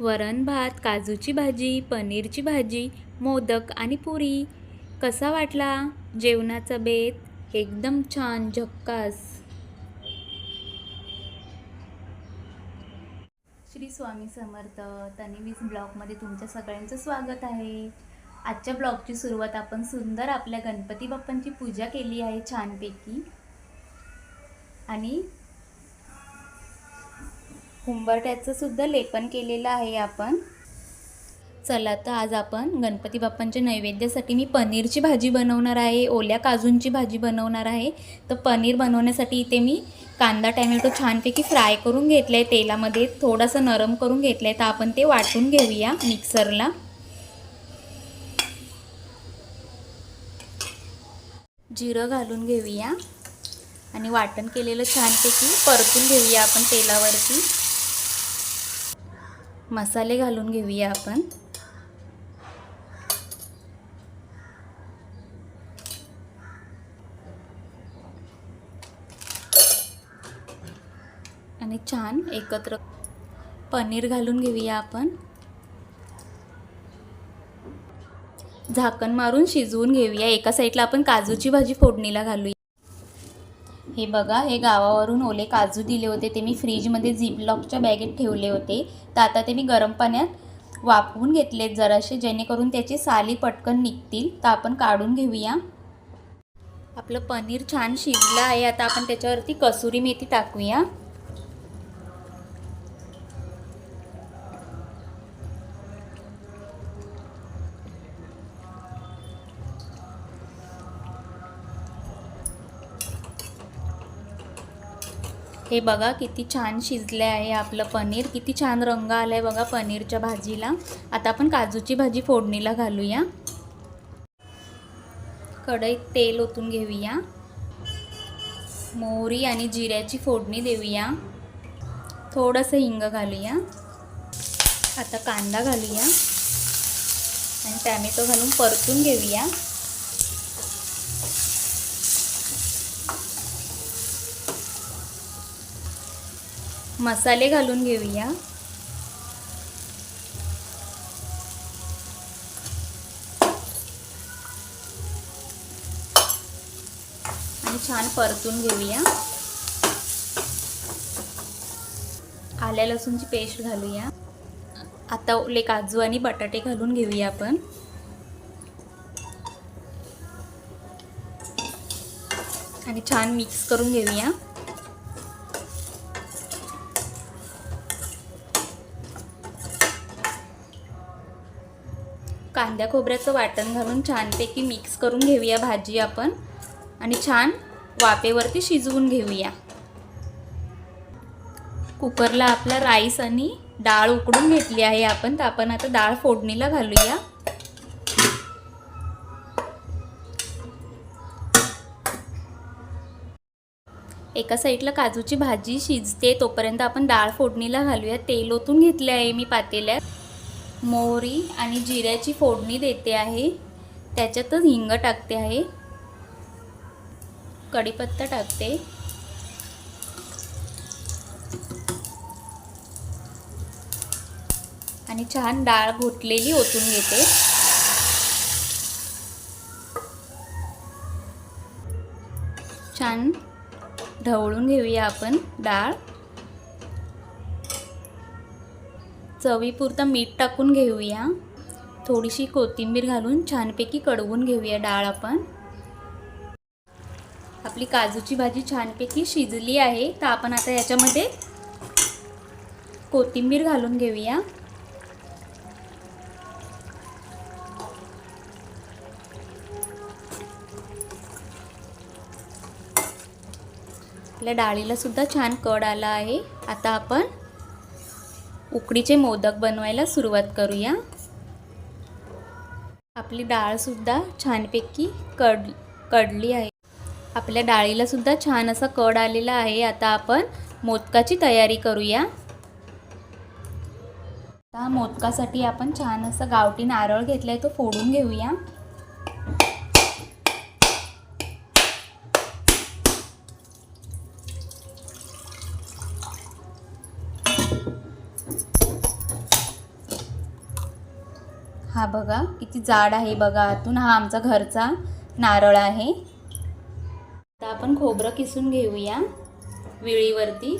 वरण भात काजूची भाजी पनीरची भाजी मोदक आणि पुरी. कसा वाटला? जेवणाचा बेत एकदम छान झक्कास. श्री स्वामी समर्थ तनिवीज ब्लॉगमध्ये तुमच्या सगळ्यांचं स्वागत आहे. आजच्या ब्लॉगची सुरुवात आपण सुंदर आपल्या गणपती बाप्पांची पूजा केली आहे छानपैकी. आणि सुद्धा लेपन केलेलं आहे आपण. चला तर आज आपण गणपती बाप्पांच्या नैवेद्यासाठी मी पनीरची भाजी बनवणार आहे ओल्या काजूंची भाजी बनवणार आहे. तर पनीर बनवण्यासाठी इथे मी कांदा टॅमॅटो छानपैकी फ्राय करून घेतलं आहे तेलामध्ये. थोडंसं नरम करून घेतलं आहे तर आपण ते वाटून घेऊया मिक्सरला. जिरं घालून घेऊया आणि वाटण केलेलं छानपैकी परतून घेऊया आपण तेलावरती. मसाले घालून घेऊया आपण. आणि छान एकत्र पनीर घालून घेऊया आपण. झाकण मारून शिजवून घेऊया. एका साईडला आपण काजूची भाजी फोडणीला घालूया. हे बघा हे गावावरून ओले काजू दिले होते. ते मी फ्रीजमध्ये झिपलॉकच्या बॅगेत ठेवले होते. तर आता ते मी गरम पाण्यात वाफवून घेतलेत जरासे जेणेकरून त्याची साली पटकन निघतील. तर आपण काढून घेऊया. आपलं पनीर छान शिजलं आहे. आता आपण त्याच्यावरती कसुरी मेथी टाकूया. हे बघा किती छान शिजले आहे आपलं पनीर. किती छान रंग आला आहे बघा पनीरच्या भाजीला. आता आपण काजूची भाजी फोडणीला घालूया. कढईत तेल ओतून घेऊया. मोहरी आणि जिऱ्याची फोडणी देऊया. थोडंसं हिंग घालूया. आता कांदा घालूया. आणि टॅमॅटो घालून परतून घेऊया. मसाले घालून घेऊया. आणि छान परतून घेऊया. आल्या लसूणची पेस्ट घालूया. आता ओले काजू आणि बटाटे घालून घेऊया आपण. आणि छान मिक्स करून घेऊया. कांद्या खोबऱ्याचं वाटण घालून छानपैकी मिक्स करून घेऊया भाजी आपण. आणि छान वाफेवरती शिजवून घेऊया. कुकरला आपला राईस आणि डाळ उकडून घेतली आहे आपण. तर आपण आता डाळ फोडणीला घालूया. एका साईडला काजूची भाजी शिजते तोपर्यंत आपण डाळ फोडणीला घालूया. तेल ओतून घेतले आहे मी पातेल्यात. मोहरी आणि जिऱ्याची फोडणी देते आहे. त्याच्यातच हिंग टाकते आहे. कढीपत्ता टाकते. आणि छान डाळ घोटलेली ओतून घेते. छान ढवळून घेऊया आपण डाळ. चवीपुरतं मीठ टाकून घेऊया. थोडीशी कोथिंबीर घालून छानपैकी कडवून घेऊया डाळ आपण. आपली काजूची भाजी छानपैकी शिजली आहे तर आपण आता याच्यामध्ये कोथिंबीर घालून घेऊया. आपल्या डाळीला सुद्धा छान कड आला आहे. आता आपण उकडीचे मोदक बनवायला सुरुवात करूया. आपली डाळसुद्धा छानपैकी कड कडली आहे. आपल्या डाळीलासुद्धा छान असा कड आलेला आहे. आता आपण मोदकाची तयारी करूया. आता मोदकासाठी आपण छान असं गावठी नारळ घेतला आहे तो फोडून घेऊया. हा बघा किती जाड आहे बघा आतून. हा आमचा घरचा नारळ आहे. आता आपण खोबरं किसून घेऊया विळीवरती.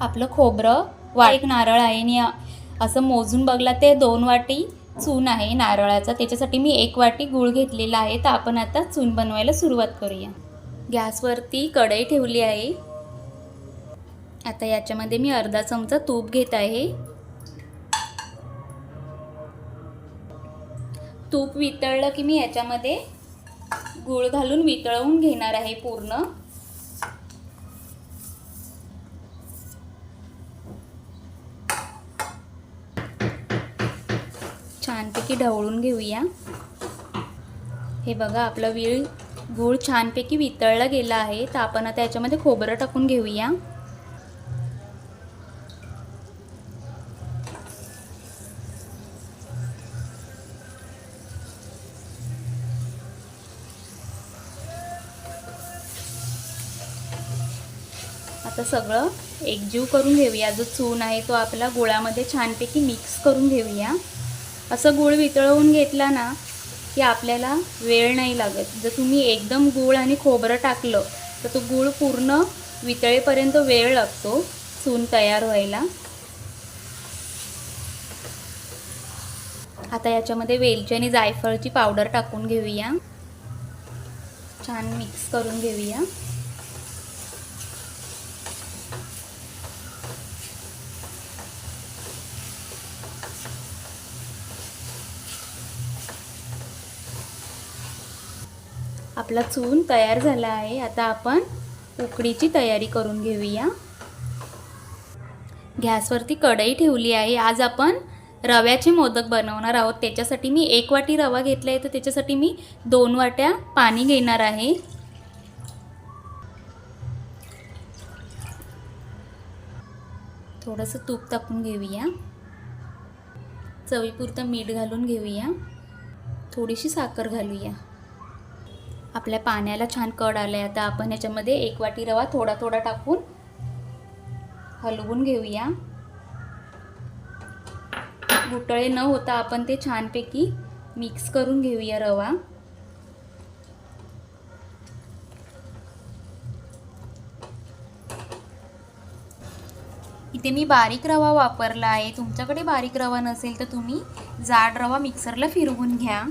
आपलं खोबरं वा एक नारळ आहे आणि असं मोजून बघला ते दोन वाटी. चून आहे नारळाचा त्याच्यासाठी मी एक वाटी गूळ घेतलेला आहे. तर आपण आता चून बनवायला सुरुवात करूया. गॅसवरती कढई ठेवली आहे. आता याच्यामध्ये मी अर्धा चमचा तूप घेत आहे. तूप वितळलं की मी याच्यामध्ये गूळ घालून वितळवून घेणार आहे पूर्ण. छानपैकी ढवळून घेऊया. हे बघा आपला विळ गूळ छानपैकी वितळला गेला आहे. तर आपण आता याच्यामध्ये खोबरं टाकून घेऊया. आता सगळं एकजीव करून घेऊया. जो चून आहे तो आपला गुळामध्ये छानपैकी मिक्स करून घेऊया. असं गूळ वितळवून घेतला ना की आपल्याला वेळ नाही लागत. जर तुम्ही एकदम गूळ आणि खोबरं टाकलं तर तो गूळ पूर्ण वितळेपर्यंत वेळ लागतो चून तयार व्हायला. आता याच्यामध्ये वेलची आणि जायफळची पावडर टाकून घेऊया. छान मिक्स करून घेऊया. आपला चून तयार झाला आहे. आता आपण उकडीची तयारी करून घेऊया. गॅसवरती कढई ठेवली आहे. आज आपण रव्याचे मोदक बनवणार आहोत. त्याच्यासाठी मी एक वाटी रवा घेतला आहे. तर त्याच्यासाठी मी दोन वाट्या पाणी घेणार आहे. थोडंसं तूप तापून घेऊया. चवीपुरतं मीठ घालून घेऊया. थोडीशी साखर घालूया. आपल्या पाण्याला छान कड आलं आहे आता आपण याच्यामध्ये एक वाटी रवा थोडा थोडा टाकून हलवून घेऊया. घुटळे न होता आपण ते छानपैकी मिक्स करून घेऊया रवा. इथे मी बारीक रवा वापरला आहे. तुमच्याकडे बारीक रवा नसेल तर तुम्ही जाड रवा मिक्सरला फिरवून घ्या.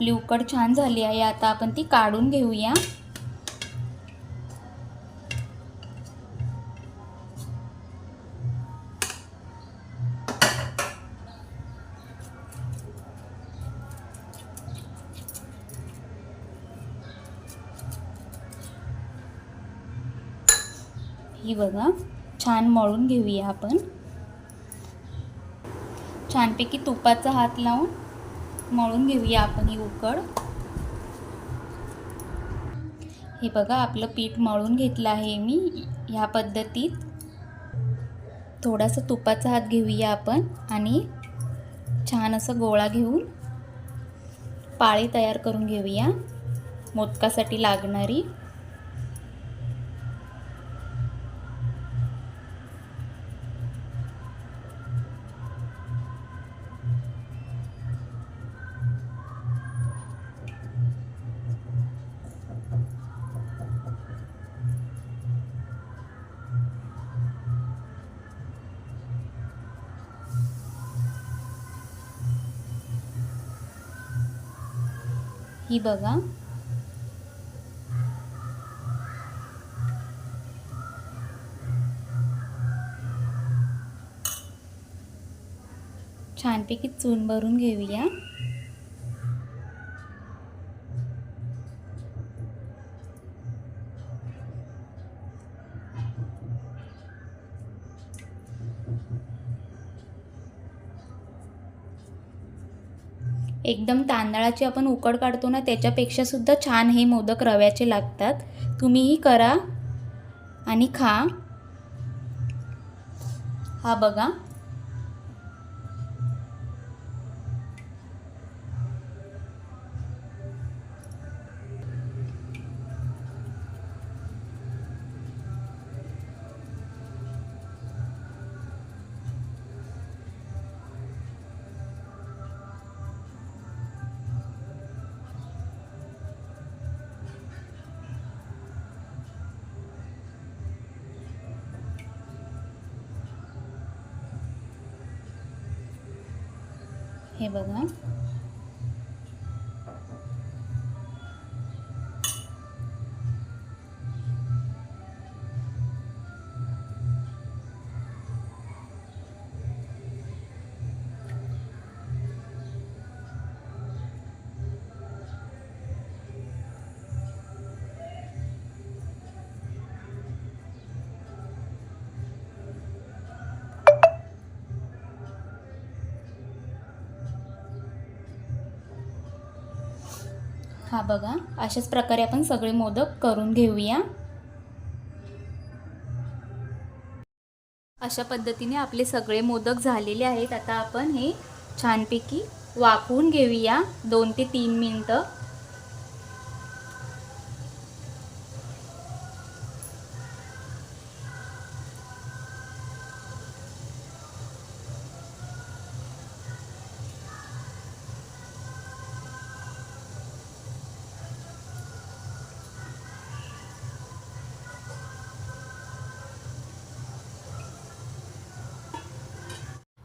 आपली उकड छान झाली आहे. आता आपण ती काढून घेऊया. ही बघा छान मळून घेऊया आपण. छानपैकी तुपाचा हात लावून. मळून घेऊया आपण ही उकड. हे बघा आपलं पीठ मळून घेतलं आहे मी ह्या पद्धतीत. थोडासा तुपाचा हात घेऊया आपण आणि छान असं गोळा घेऊन पाळी तयार करून घेऊया. मोदकासाठी लागणारी ही बघा छानपैकी चून भरून घेऊया. एकदम तांदळाची आपण उकड काढतो ना त्याच्यापेक्षा सुद्धा छान हे मोदक रव्याचे लागतात. तुम्हीही करा आणि खा. हा बघा. हे बघा. हा बघा अशाच प्रकारे आपण सगळे मोदक करून घेऊया. अशा पद्धतीने आपले सगळे मोदक झालेले आहेत. आता आपण हे छानपैकी वाफवून घेऊया. दोन ते तीन मिनटं.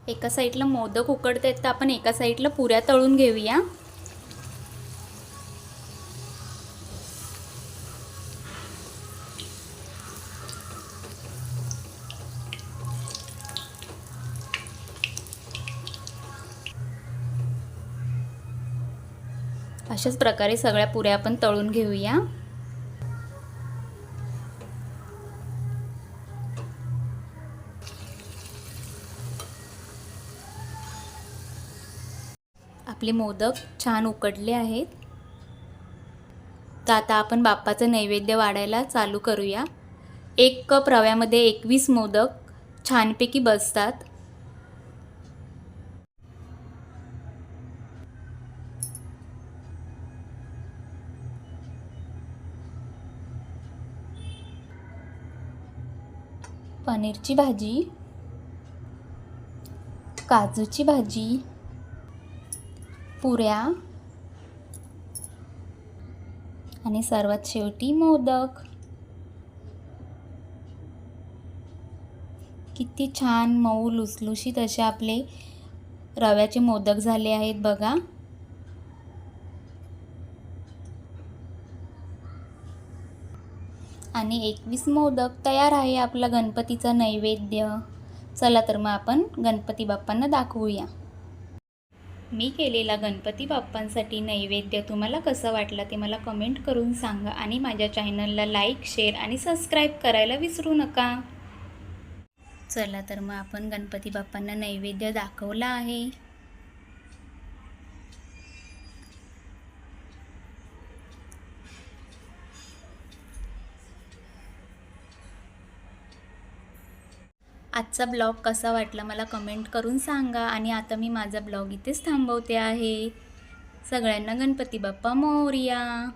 एका साईडला मोदक उकडत आहेत तर आपण एका साईडला पुऱ्या तळून घेऊया. अशाच प्रकारे सगळ्या पुऱ्या आपण तळून घेऊया. आपले मोदक छान उकडले आहेत. तर आता आपण बाप्पाचं नैवेद्य वाढायला चालू करूया. एक कप रव्यामध्ये एकवीस मोदक छानपैकी बसतात. पनीरची भाजी काजूची भाजी पुऱ्या. आणि सर्वात शेवटी मोदक. किती छान मऊ लुसलुशीत असे आपले रव्याचे मोदक झाले आहेत बघा. आणि एकवीस मोदक तयार आहे आपला गणपतीचा नैवेद्य. चला तर मग आपण गणपती बाप्पांना दाखवूया. मी केलेला गणपती बाप्पांसाठी नैवेद्य तुम्हाला कसं वाटलं ते मला कमेंट करून सांगा आणि माझ्या चॅनलला लाईक शेअर आणि सबस्क्राईब करायला विसरू नका. चला तर मग आपण गणपती बाप्पांना नैवेद्य दाखवला आहे. आजचा ब्लॉग कसा वाटला मला कमेंट करून सांगा आणि आता मी माझा ब्लॉग इथेच थांबवते आहे. सगळ्यांना गणपती बाप्पा मोरया.